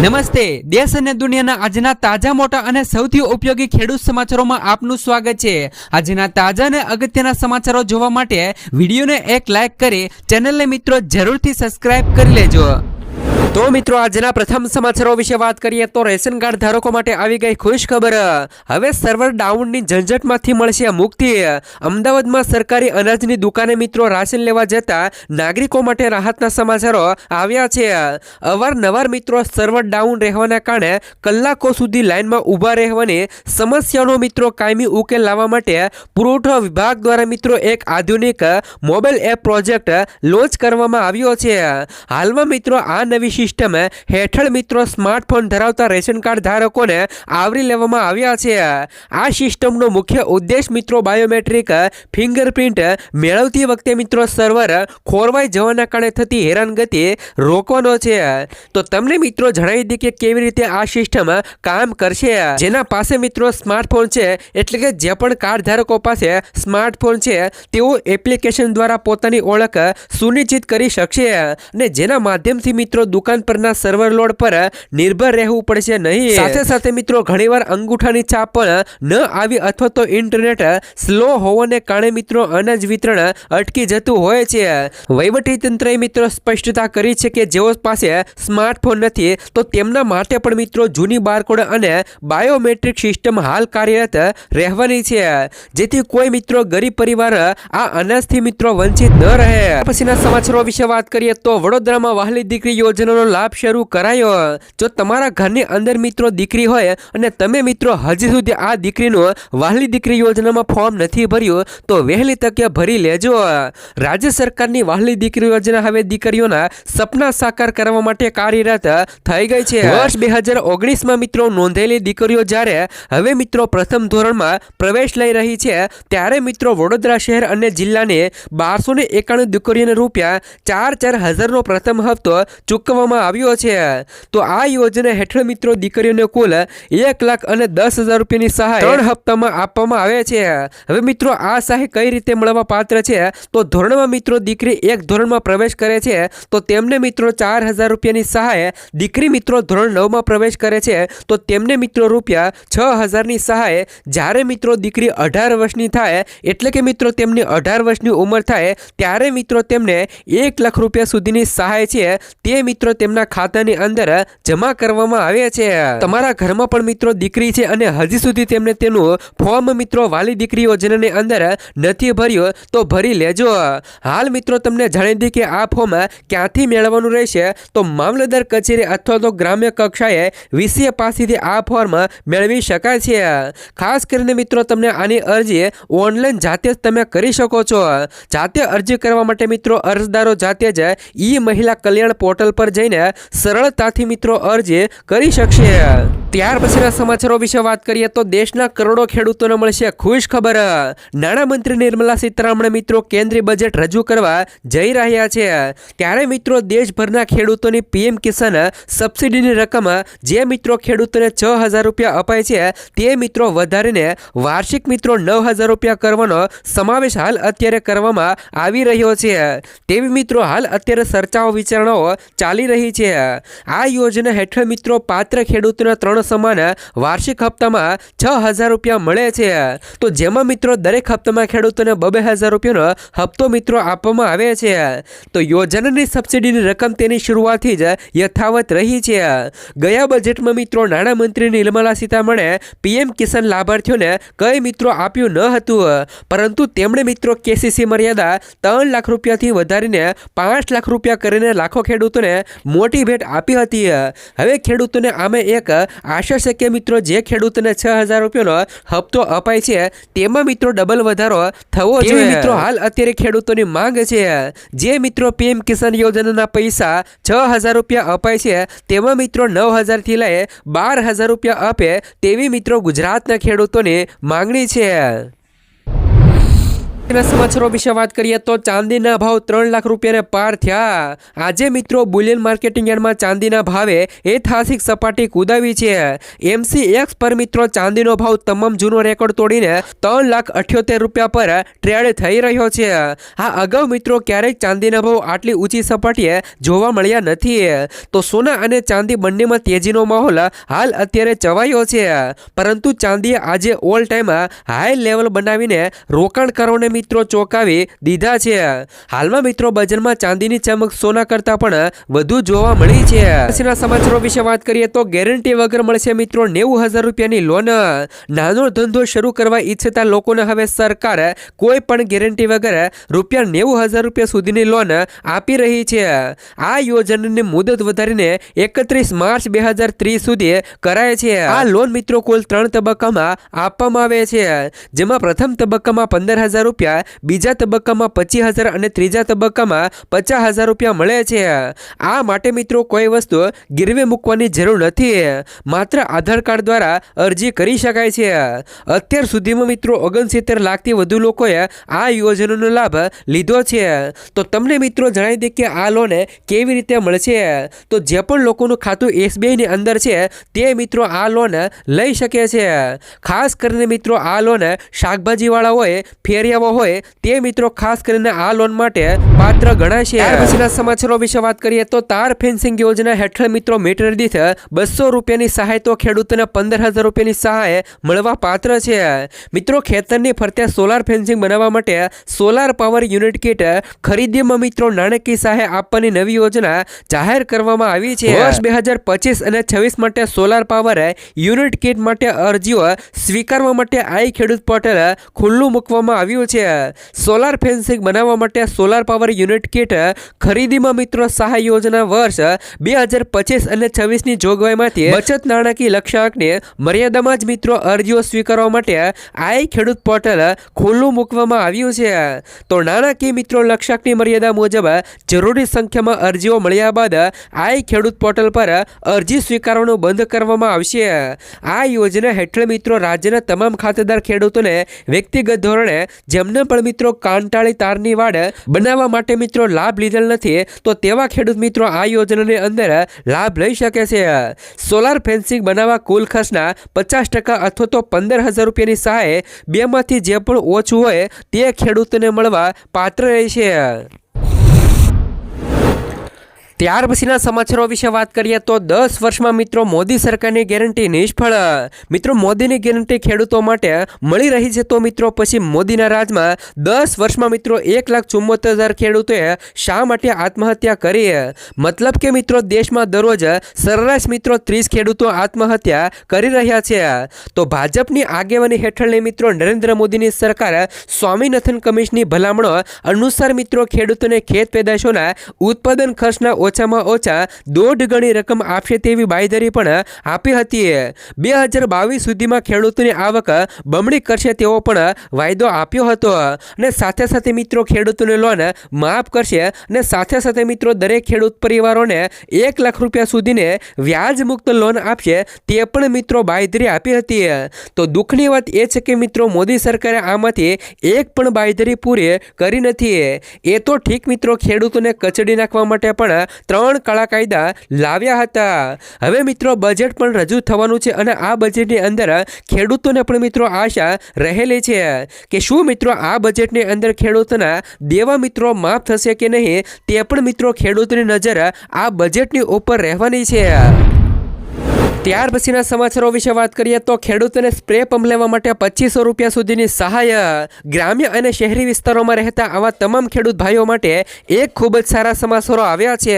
નમસ્તે. દેશ અને દુનિયાના આજના તાજા, મોટા અને સૌથી ઉપયોગી ખેડૂત સમાચારોમાં આપનું સ્વાગત છે. આજના તાજા અને અગત્યના સમાચારો જોવા માટે વિડીયોને એક લાઇક કરી ચેનલને મિત્રો જરૂરથી સબસ્ક્રાઇબ કરી લેજો. તો મિત્રો, આજના પ્રથમ સમાચારો વિશે વાત કરીએ તો રેશન કાર્ડ ધારકો માટે આવી ગઈ ખુશ ખબર. હવે સર્વર ડાઉનની ઝંઝટમાંથી મળશે મુક્તિ. અમદાવાદમાં સરકારી અનાજની દુકાને મિત્રો રાશન લેવા જતા નાગરિકો માટે રાહતના સમાચારો આવ્યા છે. અવારનવાર મિત્રો, સર્વર ડાઉન રહેવાના કારણે કલાકો સુધી લાઇનમાં ઊભા રહેવાની સમસ્યાનો મિત્રો કાયમી ઉકેલ લાવવા માટે પુરવઠા વિભાગ દ્વારા મિત્રો એક આધુનિક મોબાઈલ એપ પ્રોજેક્ટ લોન્ચ કરવામાં આવ્યો છે. હાલમાં મિત્રો આ નવી સિસ્ટમ હેઠળ મિત્રો સ્માર્ટફોન ધરાવતા રેશન કાર્ડ ધારકોને આવરી લેવામાં આવ્યા છે. આ સિસ્ટમનો મુખ્ય ઉદ્દેશ મિત્રો બાયોમેટ્રિક ફિંગરપ્રિન્ટ મેળવતી વખતે મિત્રો સર્વર ખોરવાઈ જવાના કારણે થતી હેરાનગતિ રોકવાનો છે. તો તમને મિત્રો જણાવી દઈએ કે કેવી રીતે આ સિસ્ટમ કામ કરશે. જેના પાસે મિત્રો સ્માર્ટફોન છે, એટલે કે જે પણ કાર્ડ ધારકો પાસે સ્માર્ટફોન છે, તેઓ એપ્લિકેશન દ્વારા પોતાની ઓળખ સુનિશ્ચિત કરી શકશે અને જેના માધ્યમથી મિત્રો દુકાન પરના સર્વર લોડ પર નિર્ભર રહેવું પડશે નહીં. સાથે સાથે મિત્રો, ઘણીવાર અંગૂઠાની છાપ પણ ન આવી અથવા તો ઇન્ટરનેટ સ્લો હોવાને કારણે મિત્રો, અનાજ વિતરણ અટકી જતું હોય છે. વહીવટી તંત્રએ મિત્રો સ્પષ્ટતા કરી છે કે જેઓ પાસે સ્માર્ટફોન નથી, તો તેમના માટે પણ મિત્રો જૂની બારકોડ અને બાયોમેટ્રિક સિસ્ટમ હાલ કાર્યરત રહેવાની છે. જેથી કોઈ મિત્રો, ગરીબ પરિવાર આ અનાજથી મિત્રો વંચિત ન રહે. પછીના સમાચારો વિશે વાત કરીએ તો વડોદરામાં વહાલી દીકરી યોજનાનો લાભ શરૂ કરાયો. જો તમારા ઘરની અંદર મિત્રો દીકરી હોય અને તમે મિત્રો હજી સુધી આ દીકરીનું વહાલી દીકરી યોજનામાં ફોર્મ નથી ભર્યું, તો વહેલી તકે ભરી લેજો. રાજ્ય સરકારની વહાલી દીકરી યોજના હવે દીકરીઓના સપના સાકાર કરવા માટે કાર્યરત થઈ ગઈ છે. વર્ષ બે હજાર ઓગણીસમાં મિત્રો નોંધેલી દીકરીઓ જ્યારે હવે મિત્રો પ્રથમ ધોરણમાં પ્રવેશ લઈ રહી છે, ત્યારે મિત્રો વડોદરા શહેર અને જિલ્લાની બારસો ને એકાણું દીકરીઓને રૂપિયા ચાર ચાર હજારનો પ્રથમ હપ્તો ચૂકવવામાં આવ્યો છે. તો આ યોજના હેઠળ મિત્રો દીકરીઓને કુલ એક લાખ અને દસ હજાર રૂપિયાની સહાય ત્રણ હપ્તામાં આપવામાં આવે છે. હવે મિત્રો આ સહાય કઈ રીતે મળવા પાત્ર છે? તો ધોરણમાં મિત્રો દીકરી એક ધોરણમાં પ્રવેશ કરે છે. તો તેમને મિત્રો ચાર હજાર રૂપિયાની સહાય દીકરી મિત્રો ધોરણ નવમાં પ્રવેશ કરે છે. તો તેમને મિત્રો રૂપિયા છ હજારની સહાય જ્યારે મિત્રો દીકરી અઢાર વર્ષની થાય એટલે કે મિત્રો તેમની અઢાર વર્ષની ઉંમર થાય ત્યારે મિત્રો તેમને એક લાખ રૂપિયા સુધીની સહાય છે. તે મિત્રો તેમના ખાતાની અંદર જમા કરવામાં આવે છે. તમારા ઘરમાં પણ મિત્રો દીકરી છે અને હજી સુધી તેમને તેનું ફોર્મ મિત્રો વાલી દીકરી યોજનાની અંદર નથી ભર્યું તો ભરી લેજો. હાલ મિત્રો તમને જાણી દઈએ કે આ ફોર્મ ક્યાંથી મેળવવાનું રહેશે? તો મામલતદાર કચેરી અથવા તો ગ્રામ્ય કક્ષાએ વીસીએ પાસેથી આ ફોર્મ મેળવી શકાય છે. ખાસ કરીને મિત્રો તમને આની અરજી ઓનલાઈન જાતે જ તમે કરી શકો છો. જાતે અરજી કરવા માટે મિત્રો અરજદારો જાતે જ ઈ મહિલા કલ્યાણ પોર્ટલ પર જઈને સરળતાથી મિત્રો અરજી કરી શકશે. ત્યાર પછીના સમાચારો વિશે વાત કરીએ તો દેશના કરોડો ખેડૂતોને મળશે ખુશ ખબર નાણામંત્રી નિર્મલા સીતારામણે મિત્રો કેન્દ્રીય બજેટ રજૂ કરવા જઈ રહ્યા છે. ત્યારે મિત્રો દેશભરના ખેડૂતોની પીએમ કિસાન સબસિડીની રકમ જે મિત્રો ખેડૂતોને છ હજાર રૂપિયા અપાય છે તે મિત્રો વધારીને વાર્ષિક મિત્રો નવ હજાર રૂપિયા કરવાનો સમાવેશ હાલ અત્યારે કરવામાં આવી રહ્યો છે. તેવી મિત્રો હાલ અત્યારે ચર્ચાઓ વિચારણાઓ ચાલી રહી છે. આ યોજના હેઠળ મિત્રો પાત્ર ખેડૂતોના ત્રણ સમાન વાર્ષિક હપ્તામાં છ હજાર રૂપિયા મળે છે. તો જેમાં મિત્રો દરેક હપ્તામાં ખેડૂતોને બબે હજાર રૂપિયાનો હપ્તો મિત્રો આપવામાં આવે છે. તો યોજનાની સબસિડીની રકમ તેની શરૂઆતથી જ યથાવત રહી છે. ગયા બજેટમાં મિત્રો નાણામંત્રી નિર્મલા સીતારમણે પીએમ કિસાન લાભાર્થીઓને કઈ મિત્રો આપ્યું ન હતું. પરંતુ તેમણે મિત્રો કેસીસી મર્યાદા ત્રણ લાખ રૂપિયાથી વધારીને પાંચ લાખ રૂપિયા કરીને લાખો ખેડૂતોને મોટી ભેટ આપી હતી. હવે ખેડૂતોને આમે એક આશા છે કે મિત્રો જે ખેડૂતોને છ હજાર રૂપિયાનો હપ્તો અપાય છે તેમાં મિત્રો ડબલ વધારો થવો જોઈએ. મિત્રો હાલ અત્યારે ખેડૂતોની માંગ છે જે મિત્રો પીએમ કિસાન યોજનાના પૈસા છ હજાર રૂપિયા અપાય છે તેમાં મિત્રો નવ હજારથી લઈ બાર હજાર રૂપિયા આપે તેવી મિત્રો ગુજરાતના ખેડૂતોની માંગણી છે. સમાચારો વિશે વાત કરીએ તો ચાંદીના ભાવ ત્રણ લાખ રૂપિયાને પાર થયા. આજે મિત્રો બુલિયન માર્કેટિંગ યાર્ડમાં ચાંદીના ભાવે ઐતિહાસિક સપાટી કુદાવી છે. એમસી એક્સ પર મિત્રો ચાંદીનો ભાવ તમામ જૂનો રેકોર્ડ તોડીને ત્રણ લાખ અઠ્યોતેર રૂપિયા પર ટ્રેડ થઈ રહ્યો છે. આ અગાઉ મિત્રો ક્યારેય ચાંદીના ભાવ આટલી ઊંચી સપાટીએ જોવા મળ્યા નથી. તો સોના અને ચાંદી બંનેમાં તેજીનો માહોલ હાલ અત્યારે ચવાયો છે. પરંતુ ચાંદીએ આજે ઓલ ટાઈમ હાઈ લેવલ બનાવીને રોકાણકારોને મિત્રો ચોંકાવી દીધા છે. હાલમાં મિત્રો બજારમાં ચાંદીની ચમક સોના કરતાં પણ વધુ જોવા મળી છે. પછીના સમાચારો વિશે વાત કરીએ તો ગેરંટી વગર મળશે મિત્રો નેવું હજાર રૂપિયાની લોન. નાનો ધંધો શરૂ કરવા ઈચ્છતા લોકોને હવે સરકાર કોઈ પણ ગેરંટી વગર રૂપિયા નેવું રૂપિયા સુધીની લોન આપી રહી છે. આ યોજનાની મુદત વધારીને એકત્રીસ માર્ચ બે હજાર ત્રીસ સુધી કરાય છે. આ લોન મિત્રો કુલ ત્રણ તબક્કામાં આપવામાં આવે છે. જેમાં પ્રથમ તબક્કામાં પંદર હજાર રૂપિયા બીજા તબક્કામાં પચીસ હજાર અને ત્રીજા તબક્કામાં પચાસ હજાર રૂપિયા મળે છે. આ માટે મિત્રો કોઈ વસ્તુ ગીરવે મૂકવાની જરૂર નથી. માત્ર આધાર કાર્ડ દ્વારા અરજી કરી શકાય છે. અત્યાર સુધીમાં મિત્રો ઓગણસિત્તેર લાખથી વધુ લોકોએ આ યોજનાનો લાભ લીધો છે. તો તમને મિત્રો જણાવી દે કે આ લોન કેવી રીતે મળશે? તો જે પણ લોકોનું ખાતું એસબીઆઈની અંદર છે, તે મિત્રો આ લોન લઈ શકે છે. ખાસ કરીને મિત્રો આ લોન શાકભાજીવાળા હોય હોય તે મિત્રો ખાસ કરીને આ લોન માટે પાત્ર ગણાશે. ત્યાર પછીના સમાચારો વિશે વાત કરીએ તો તાર ફેન્સિંગ યોજના હેઠળ મિત્રો મીટર દીઠ બસો રૂપિયાની સહાય તો ખેડૂતોને પંદર હજાર રૂપિયાની સહાય મળવા પાત્ર છે. મિત્રો ખેતરની ફરતે સોલાર ફેન્સિંગ બનાવવા માટે સોલાર પાવર યુનિટ કીટ ખરીદીમાં મિત્રો નાણાકીય સહાય આપવાની નવી યોજના જાહેર કરવામાં આવી છે. વર્ષ બે હજાર પચીસ અને છવ્વીસ માટે સોલાર પાવર યુનિટ કીટ માટે અરજીઓ સ્વીકારવા માટે આઈ ખેડૂત પોર્ટલ ખુલ્લું મૂકવામાં આવ્યું છે. સોલાર ફેન્સિંગ બનાવવા માટે સોલાર પાવર યુનિટ કીટ ખરીદીમાં મિત્રો સહાય યોજના વર્ષ બે હજાર પચીસ અને છવ્વીસની જોગવાઈમાંથી બચત નાણાકીય લક્ષ્યાંકને મર્યાદામાં જ મિત્રો અરજીઓ સ્વીકારવા માટે આઈ ખેડૂત પોર્ટલ ખુલ્લું મૂકવામાં આવ્યું છે. તો નાણાકીય મિત્રો લક્ષ્યાંકની મર્યાદા મુજબ જરૂરી સંખ્યામાં અરજીઓ મળ્યા બાદ આઈ ખેડૂત પોર્ટલ પર અરજી સ્વીકારવાનું બંધ કરવામાં આવશે. આ યોજના હેઠળ મિત્રો રાજ્યના તમામ ખાતેદાર ખેડૂતોને વ્યક્તિગત ધોરણે જેમને પણ મિત્રો કાંટાળી તારની વાડ બનાવવા માટે મિત્રો લાભ લીધેલ નથી, તો તેવા ખેડૂત મિત્રો આ યોજનાની અંદર લાભ લઈ શકે છે. સોલાર ફેન્સિંગ બનાવવા કુલ ખર્ચના પચાસ ટકા અથવા તો પંદર હજાર રૂપિયાની સહાય બેમાંથી જે પણ ઓછું હોય તે ખેડૂતોને મળવા પાત્ર રહેશે. ત્યાર પછીના સમાચારો વિશે વાત કરીએ તો દસ વર્ષમાં મિત્રો મોદી સરકારની ગેરંટી નિષ્ફળ. મિત્રો, મોદીની ગેરંટી ખેડૂતો માટે મળી રહી છે તો મિત્રો, પછી મોદીના રાજમાં દસ વર્ષમાં મિત્રો એક લાખ ચુમ્મોતેર હજાર ખેડૂતોએ શા માટે આત્મહત્યા કરી? મતલબ કે મિત્રો, દેશમાં દરરોજ સરેરાશ મિત્રો ત્રીસ ખેડૂતો આત્મહત્યા કરી રહ્યા છે. તો ભાજપની આગેવાની હેઠળની મિત્રો નરેન્દ્ર મોદીની સરકાર સ્વામીનાથન કમિશનની ભલામણો અનુસાર મિત્રો ખેડૂતોને ખેત પેદાશોના ઉત્પાદન ખર્ચના ઓછામાં ઓછા દોઢ ગણી રકમ આપશે તેવી બાંયધરી પણ આપી હતી બે હજાર બાવીસ સુધીમાં ખેડૂતોની આવક બમણી કરશે તેવો પણ વાયદો આપ્યો હતો અને સાથે સાથે મિત્રો ખેડૂતોને લોન માફ કરશે અને સાથે સાથે મિત્રો દરેક ખેડૂત પરિવારોને એક લાખ રૂપિયા સુધીને વ્યાજ મુક્ત લોન આપશે તે પણ મિત્રો બાંયધરી આપી હતી. તો દુઃખની વાત એ છે કે મિત્રો મોદી સરકારે આમાંથી એક પણ બાંયધરી પૂરી કરી નથી. એ તો ઠીક મિત્રો ખેડૂતોને કચડી નાખવા માટે પણ ત્રણ કળા કાયદા લાવ્યા હતા. હવે મિત્રો બજેટ પણ રજૂ થવાનું છે અને આ બજેટની અંદર ખેડૂતોને પણ મિત્રો આશા રહેલી છે કે શું મિત્રો આ બજેટની અંદર ખેડૂતોના દેવા મિત્રો માફ થશે કે નહીં તે પણ મિત્રો ખેડૂતોની નજર આ બજેટની ઉપર રહેવાની છે. ત્યાર પછીના સમાચારો વિશે વાત કરીએ તો ખેડૂતોને સ્પ્રે પંપ લેવા માટે પચીસો રૂપિયા સુધીની સહાય ગ્રામ્ય અને શહેરી વિસ્તારોમાં રહેતા આવા તમામ ખેડૂત ભાઈઓ માટે એક ખૂબ જ સારા સમાચારો આવ્યા છે.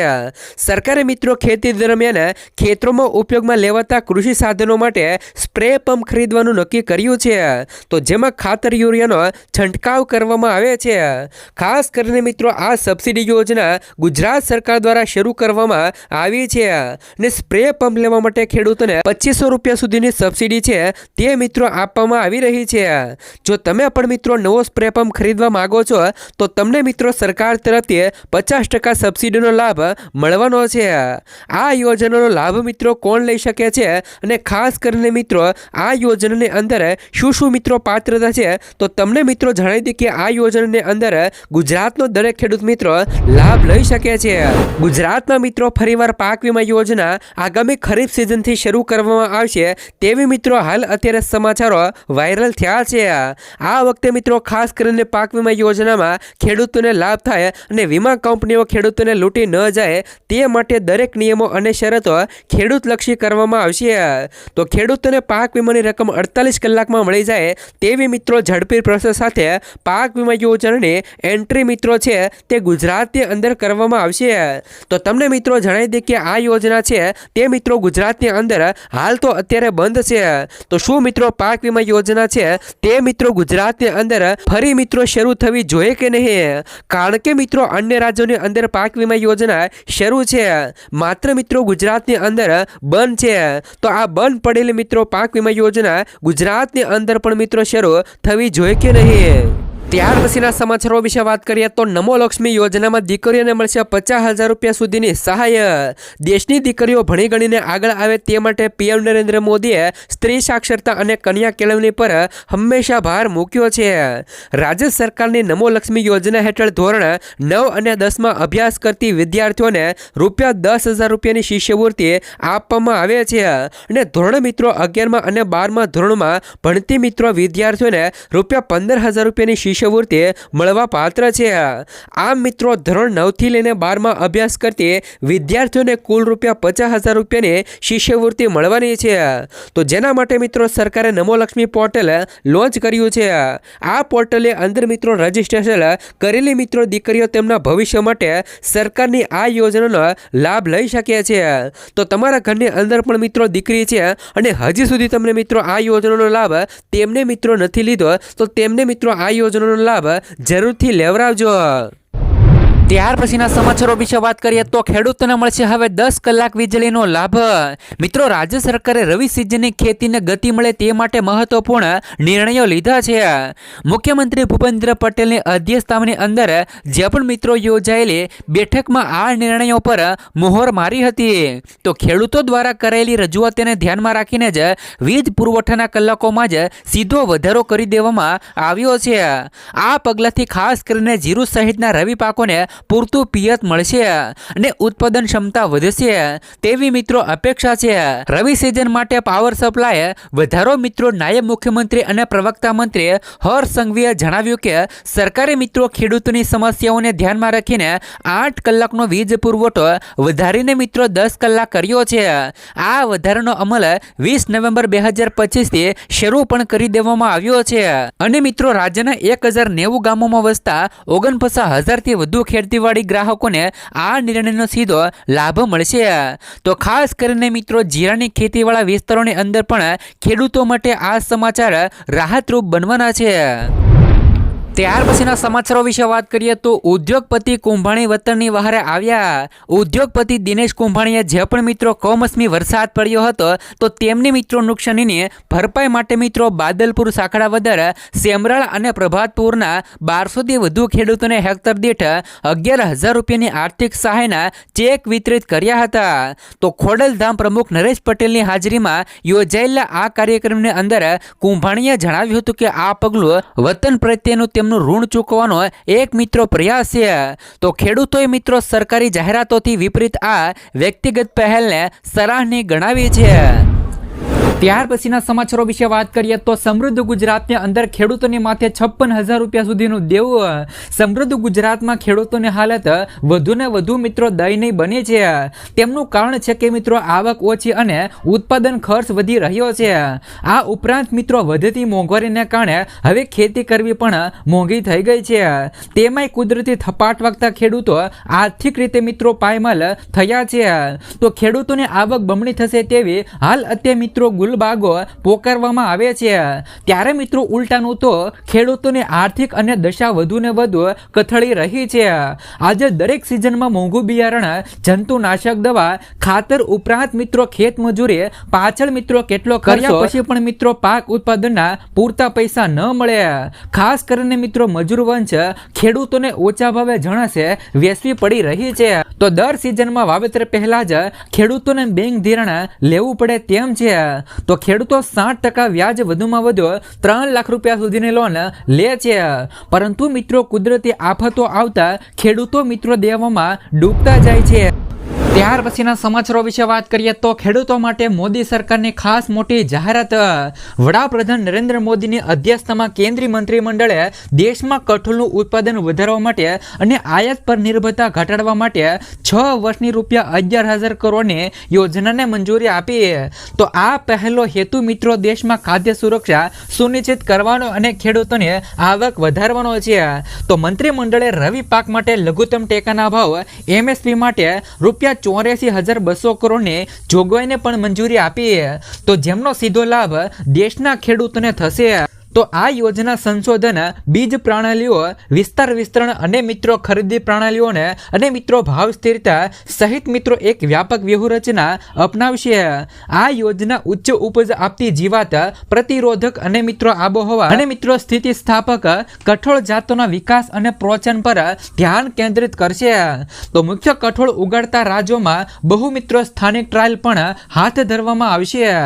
સરકારે મિત્રો ખેતી દરમિયાન ખેતરોમાં ઉપયોગમાં લેવાતા કૃષિ સાધનો માટે સ્પ્રે પંપ ખરીદવાનું નક્કી કર્યું છે. તો જેમાં ખાતર યુરિયાનો છંટકાવ કરવામાં આવે છે. ખાસ કરીને મિત્રો આ સબસિડી યોજના ગુજરાત સરકાર દ્વારા શરૂ કરવામાં આવી છે અને સ્પ્રે પંપ લેવા માટે ખેડૂતો ખેડૂતોને પચીસો રૂપિયા સુધીની સબસિડી છે તે મિત્રો આપવામાં આવી રહી છે. જો તમે પણ મિત્રો નવો સ્પ્રે પંપ ખરીદવા માંગો છો, તો તમને મિત્રો સરકાર તરફથી પચાસ ટકા સબસિડીનો લાભ મળવાનો છે. આ યોજનાનો લાભ મિત્રો કોણ લઈ શકે છે અને ખાસ કરીને મિત્રો આ યોજનાની અંદર શું શું મિત્રો પાત્રતા છે, તો તમને મિત્રો જણાવી દઈએ કે આ યોજનાની અંદર ગુજરાતનો દરેક ખેડૂત મિત્રો લાભ લઈ શકે છે. ગુજરાતના મિત્રો ફરીવાર પાક વીમા યોજના આગામી ખરીફ સિઝનથી શરૂ કરવામાં આવશે. તેવી મિત્રો હાલ અત્યારે સમાચારો વાયરલ થયા છે. આ વખતે મિત્રો ખાસ કરીને પાક વીમા યોજનામાં ખેડૂતોને લાભ થાય અને વીમા કંપનીઓ ખેડૂતોને લૂંટી ન જાય તે માટે દરેક નિયમો અને શરતો ખેડૂતલક્ષી કરવામાં આવશે. તો ખેડૂતોને પાક વીમાની રકમ અડતાલીસ કલાકમાં મળી જાય તેવી મિત્રો ઝડપી પ્રોસેસ સાથે પાક વીમા યોજનાની એન્ટ્રી મિત્રો છે તે ગુજરાતની અંદર કરવામાં આવશે. તો તમને મિત્રો જણાવી દઈએ કે આ યોજના છે તે મિત્રો ગુજરાતની અંદર હાલ તો અત્યારે બંધ છે. તો શું મિત્રો પાક વીમા યોજના છે? તે મિત્રો ગુજરાતની અંદર ફરી મિત્રો શરૂ થવી જોઈએ કે નહીં? કારણ કે મિત્રો અન્ય રાજ્યોની અંદર પાક વીમા યોજના શરૂ છે. માત્ર મિત્રો ગુજરાતની અંદર બંધ છે. તો આ બંધ પડેલી મિત્રો પાક વીમા યોજના ગુજરાતની અંદર પણ મિત્રો શરૂ થવી જોઈએ કે નહીં? ત્યાર પછીના સમાચારો વિશે વાત કરીએ તો નમો લક્ષ્મી યોજનામાં દીકરીઓને મળશે પચાસ હજાર રૂપિયા સુધીની સહાય. દેશની દીકરીઓ ભણી ગણીને આગળ આવે તે માટે પીએમ નરેન્દ્ર મોદીએ સ્ત્રી સાક્ષરતા અને કન્યા કેળવણી પર હંમેશા ભાર મૂક્યો છે. રાજ્ય સરકારની નમો લક્ષ્મી યોજના હેઠળ ધોરણ નવ અને દસમાં અભ્યાસ કરતી વિદ્યાર્થીઓને રૂપિયા દસ હજાર રૂપિયાની શિષ્યવૃત્તિ આપવામાં આવે છે અને ધોરણ મિત્રો અગિયારમાં અને બારમાં ધોરણમાં ભણતી મિત્રો વિદ્યાર્થીઓને રૂપિયા પંદર હજાર રૂપિયાની શિષ્યવૃત્તિ મળવા પાત્ર છે. આમ મિત્રો, ધોરણ નવથી લઈને બારમાં અભ્યાસ કરતી વિદ્યાર્થીઓને કુલ રૂપિયા પચાસ હજાર રૂપિયાની શિષ્યવૃત્તિ મળવાની છે. તો જેના માટે મિત્રો, સરકારે નમોલક્ષ્મી પોર્ટલ લોન્ચ કર્યું છે. આ પોર્ટલે અંદર મિત્રો રજિસ્ટ્રેશન કરેલી મિત્રો દીકરીઓ તેમના ભવિષ્ય માટે સરકારની આ યોજનાનો લાભ લઈ શકે છે. તો તમારા ઘરની અંદર પણ મિત્રો દીકરી છે અને હજી સુધી તમને મિત્રો આ યોજનાનો લાભ તેમને મિત્રો નથી લીધો, તો તેમને મિત્રો આ યોજનાનો લાભ જરૂરથી લેવડાવજો ત્યાર પછીના સમાચારો વિશે વાત કરીએ તો ખેડૂતોને મળશે હવે દસ કલાક વીજળીનો લાભ. મિત્રો, રાજ્ય સરકારે રવિ સિઝનની ખેતીને ગતિ મળે તે માટે મહત્વપૂર્ણ નિર્ણયો લીધા છે. મુખ્યમંત્રી ભૂપેન્દ્ર પટેલની અધ્યક્ષતાની અંદર જે પણ મિત્રો યોજાયેલી બેઠકમાં આ નિર્ણયો પર મોહર મારી હતી. તો ખેડૂતો દ્વારા કરાયેલી રજૂઆતોને ધ્યાનમાં રાખીને જ વીજ પુરવઠાના કલાકોમાં જ સીધો વધારો કરી દેવામાં આવ્યો છે. આ પગલાંથી ખાસ કરીને જીરું સહિતના રવિ પાકોને પૂરતું પિયત મળશે અને ઉત્પાદન ક્ષમતા વધશે. તેવી મિત્રો અપેક્ષા છે. રવિ સિઝન માટે પાવર સપ્લાય વધારો મિત્રો નાયબ મુખ્યમંત્રી અને પ્રવક્તા મંત્રી હર્ષ સંઘવીએ જણાવ્યું કે સરકારે મિત્રો ખેડૂતોની સમસ્યાઓને ધ્યાનમાં રાખીને આઠ કલાકનો વીજ પુરવઠો વધારીને મિત્રો દસ કલાક કર્યો છે. આ વધારાનો અમલ વીસ નવેમ્બર બે હજાર પચીસથી શરૂ પણ કરી દેવામાં આવ્યો છે. અને મિત્રો રાજ્યના એક હજાર નેવું ગામોમાં વસતા ઓગણપચાસ હજારથી વધુ ખેતીવાડી ગ્રાહકોને આ નિર્ણયનો સીધો લાભ મળશે. તો ખાસ કરીને મિત્રો, જીરાની ખેતીવાળા વિસ્તારોની અંદર પણ ખેડૂતો માટે આ સમાચાર રાહતરૂપ બનવાના છે. ત્યાર પછીના સમાચારો વિશે વાત કરીએ તો ઉદ્યોગપતિ કુંભાણી વતનની બહાર આવ્યા. ઉદ્યોગપતિ દિનેશ કુંભાણીએ જે પણ મિત્રો કમોસમી વરસાદ પડ્યો હતો, તો તેમની મિત્રો નુકસાનીની ભરપાઈ માટે મિત્રો બાદલપુર સાંકળાવદર સેમરાળ અને પ્રભાતપુરના બારસોથી વધુ ખેડૂતોને હેક્ટર દીઠ અગિયાર હજાર રૂપિયાની આર્થિક સહાયના ચેક વિતરિત કર્યા હતા. તો ખોડલધામ પ્રમુખ નરેશ પટેલની હાજરીમાં યોજાયેલા આ કાર્યક્રમની અંદર કુંભાણીએ જણાવ્યું હતું કે આ પગલું વતન પ્રત્યેનું તેમનું ઋણ ચૂકવવાનો એક મિત્રો પ્રયાસ છે. તો ખેડૂતોએ મિત્રો સરકારી જાહેરાતોથી વિપરીત આ વ્યક્તિગત પહેલને સરાહની ગણાવી છે. ત્યાર પછીના સમાચારો વિશે વાત કરીએ તો સમૃદ્ધ ગુજરાતની અંદર ખેડૂતોની માથે છપ્પન હજાર રૂપિયા સુધીનું દેવું સમૃદ્ધ ગુજરાતમાં ખેડૂતોની હાલત વધુને વધુ મિત્રો દયનીય બને છે. તેમનું કારણ છે કે મિત્રો આવક ઓછી અને ઉત્પાદન ખર્ચ વધી રહ્યો છે. આ ઉપરાંત મિત્રો વધતી મોંઘવારીને કારણે હવે ખેતી કરવી પણ મોંઘી થઈ ગઈ છે. તેમાંય કુદરતી થપાટ વાગતા ખેડૂતો આર્થિક રીતે મિત્રો પાયમાલ થયા છે. તો ખેડૂતોની આવક બમણી થશે તેવી હાલ અત્યારે મિત્રો ગુલ ફૂલબાગો પોકારવામાં આવે છે. ત્યારે મિત્રો ઉલટાનું તો ખેડૂતોની આર્થિક અને દશા વધુ ને વધુ કથળી રહી છે. આજે દરેક સિઝનમાં મોંઘું બિયારણ જંતુનાશક દવા ખાતર ઉપરાંત મિત્રો ખેત મજૂરી પાછળ મિત્રો કેટલો કર્યા પછી પણ મિત્રો પાક ઉત્પાદનના પૂરતા પૈસા ન મળે. ખાસ કરીને મિત્રો મજૂર વંશ ખેડૂતોને ઓછા ભાવે જણાશે વેસવી પડી રહી છે. તો દર સિઝનમાં વાવેતર પહેલા જ ખેડૂતોને બેંક ધિરાણ લેવું પડે તેમ છે. તો ખેડૂતો સાઠ ટકા વ્યાજ વધુમાં વધુ ત્રણ લાખ રૂપિયા સુધીની લોન લે છે. પરંતુ મિત્રો, કુદરતી આફતો આવતા ખેડૂતો મિત્રો દેવામાં ડૂબતા જાય છે. ત્યાર પછીના સમાચારો વિશે વાત કરીએ તો ખેડૂતો માટે મોદી સરકારની ખાસ મોટી જાહેરાત, વડાપ્રધાન નરેન્દ્ર મોદીની અધ્યક્ષતામાં કેન્દ્રીય મંત્રીમંડળે દેશમાં કઠોળનું ઉત્પાદન વધારવા માટે અને આયાત પર નિર્ભરતા ઘટાડવા માટે છ વર્ષની રૂપિયા અગિયાર હજાર કરોડની યોજનાને મંજૂરી આપી. તો આ પહેલો હેતુ મિત્રો દેશમાં ખાદ્ય સુરક્ષા સુનિશ્ચિત કરવાનો અને ખેડૂતોને આવક વધારવાનો છે. તો મંત્રીમંડળે રવિ પાક માટે લઘુત્તમ ટેકાના ભાવ એમએસપી માટે રૂપિયા ચોર્યાસી હજાર બસો કરોડની જોગવાઈને પણ મંજૂરી આપી તો જેમનો સીધો લાભ દેશના ખેડૂતોને થશે. તો આ યોજના સંશોધન બીજ પ્રણાલીઓ, વિસ્તાર વિસ્તરણ અને મિત્રો ખરીદી પ્રણાલીઓને અને મિત્રો ભાવ સ્થિરતા સહિત મિત્રો એક વ્યાપક વ્યૂહરચના અપનાવશે. આ યોજના ઉચ્ચ ઉપજ આપતી જીવાત, પ્રતિરોધક અને મિત્રો આબોહવા અને મિત્રો સ્થિતિસ્થાપક, કઠોળ જાતોના વિકાસ અને પ્રોત્સાહન પર ધ્યાન કેન્દ્રિત કરશે. તો મુખ્ય કઠોળ ઉગાડતા રાજ્યોમાં બહુ મિત્રો સ્થાનિક ટ્રાયલ પણ હાથ ધરવામાં આવશે.